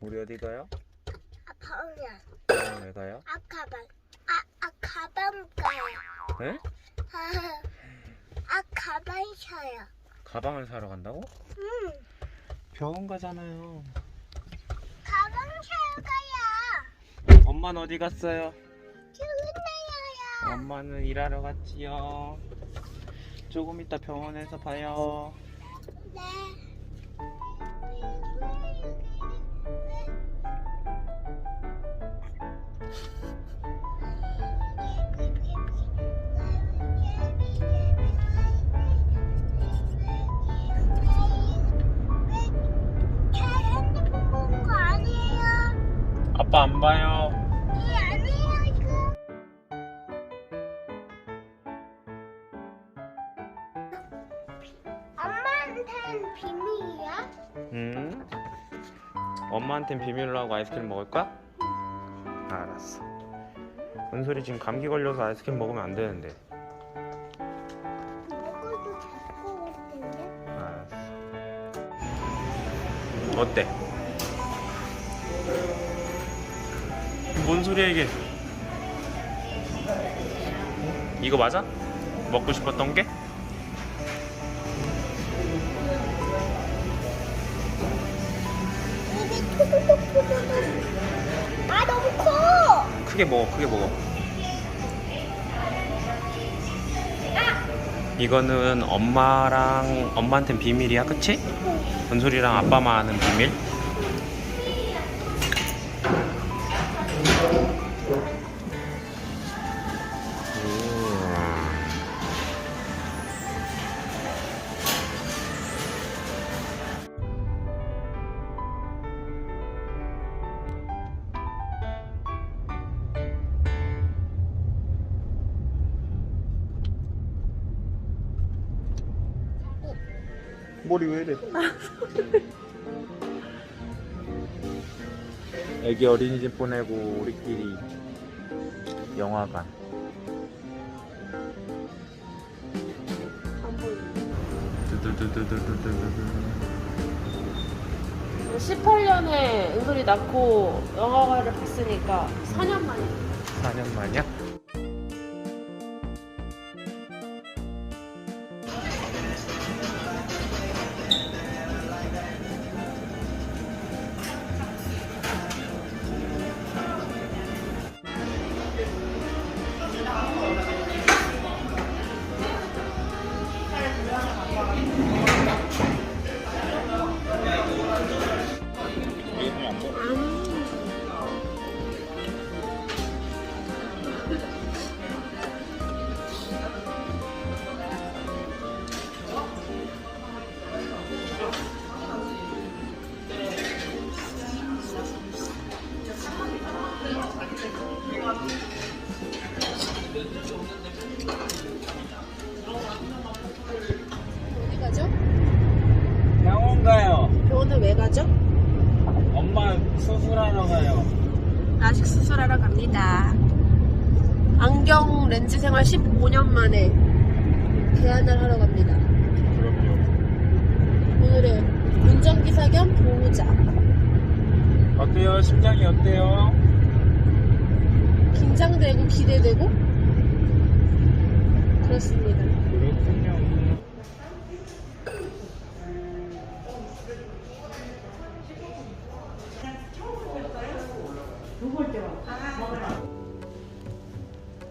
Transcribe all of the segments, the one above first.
우리 어디 가요? 아파오냐? 병원 왜 가요? 아 가방. 아, 아 가방 가요. 네? 아, 아 가방 사요. 가방을 사러 간다고? 응. 병원 가잖아요. 가방 사러 가요. 엄마는 어디 갔어요? 출근해요. 엄마는 일하러 갔지요. 조금 이따 병원에서 봐요. 네. 아빠 안 봐요. 네, 아니에요, 이거. 엄마한테는 비밀이야? 응? 엄마한텐 비밀로 하고 아이스크림 먹을 거야? 알았어. 은솔이 지금 감기 걸려서 아이스크림 먹으면 안 되는데. 먹어도 될것 같은데? 알았어. 어때? 뭔 소리야 이게? 이거 맞아? 먹고 싶었던 게? 아, 너무 커! 크게 먹어, 크게 먹어. 이거는 엄마랑 엄마한텐 비밀이야, 그치? 은솔이랑 아빠만 아는 비밀? 머리 왜 이래? 애기 어린이집 보내고 우리끼리 영화관. 두두두두두두두두. 18년에 은솔이 낳고 영화관을 봤으니까 4년 만에 4년 만이야? 가요. 라식 수술하러 갑니다. 안경 렌즈 생활 15년 만에 개안을 하러 갑니다. 오늘은 운전기사 겸 보호자. 어때요? 심장이 어때요? 긴장되고 기대되고 그렇습니다.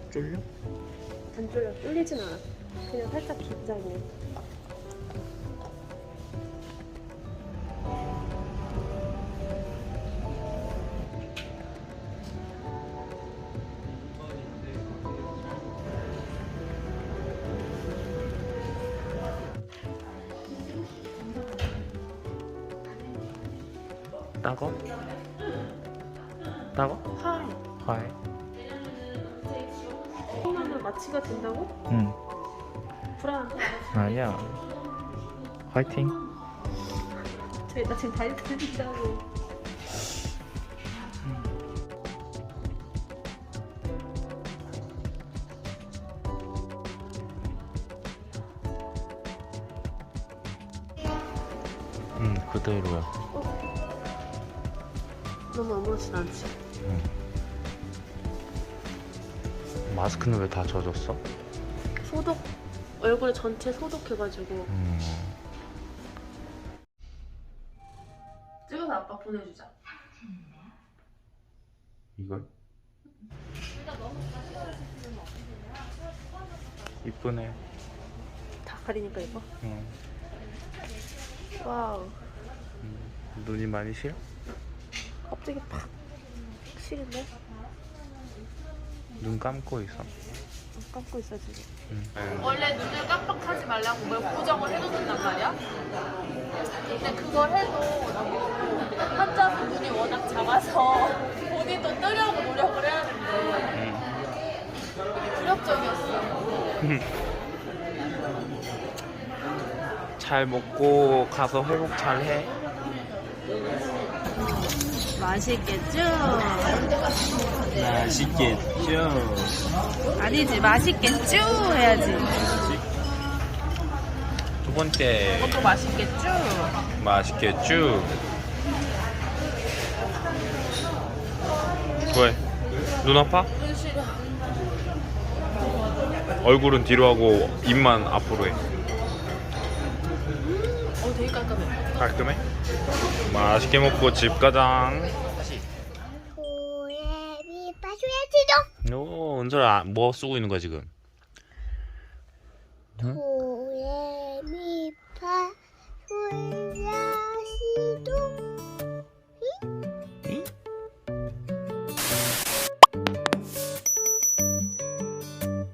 쫄려? 안 졸려 뚫리진 않아. 그냥 살짝 긴장해. 따거? 따거? 하이. 화해. 하면 마취가 된다고? 응. 불안한데? 아니야. 화이팅. 저희 나 지금 다리 들린다고. 응, 그대로야. 어, 너무 아무렇진 않지. 마스크는 왜 다 젖었어? 소독 얼굴 전체 소독해가지고 음. 찍어서 아빠 보내주자. 이걸? 이쁘네. 다 가리니까 이거. 응. 와우. 눈이 많이 싫어? 갑자기 팍 싫은데? 눈 감고 있어. 감고 있어 지금. 응. 원래 눈을 깜빡하지 말라고 뭘 고정을 해놓는단 말이야. 근데 그걸 해도 환자분 눈이 워낙 작아서 본인도 뜨려고 노력을 해야 되는데 응. 굴욕적이었어. 잘 먹고 가서 회복 잘 해. 맛있겠죠? 맛있겠죠. 아니지 맛있겠죠 해야지. 두 번째 그것도 맛있겠죠? 맛있겠죠. 왜? 눈 아파? 얼굴은 뒤로 하고 입만 앞으로 해. 어 되게 깔끔해. 깔끔해? 맛있게 먹고 집 가장. 오, 은솔아 뭐 쓰고 있는 거야 지금? 도레미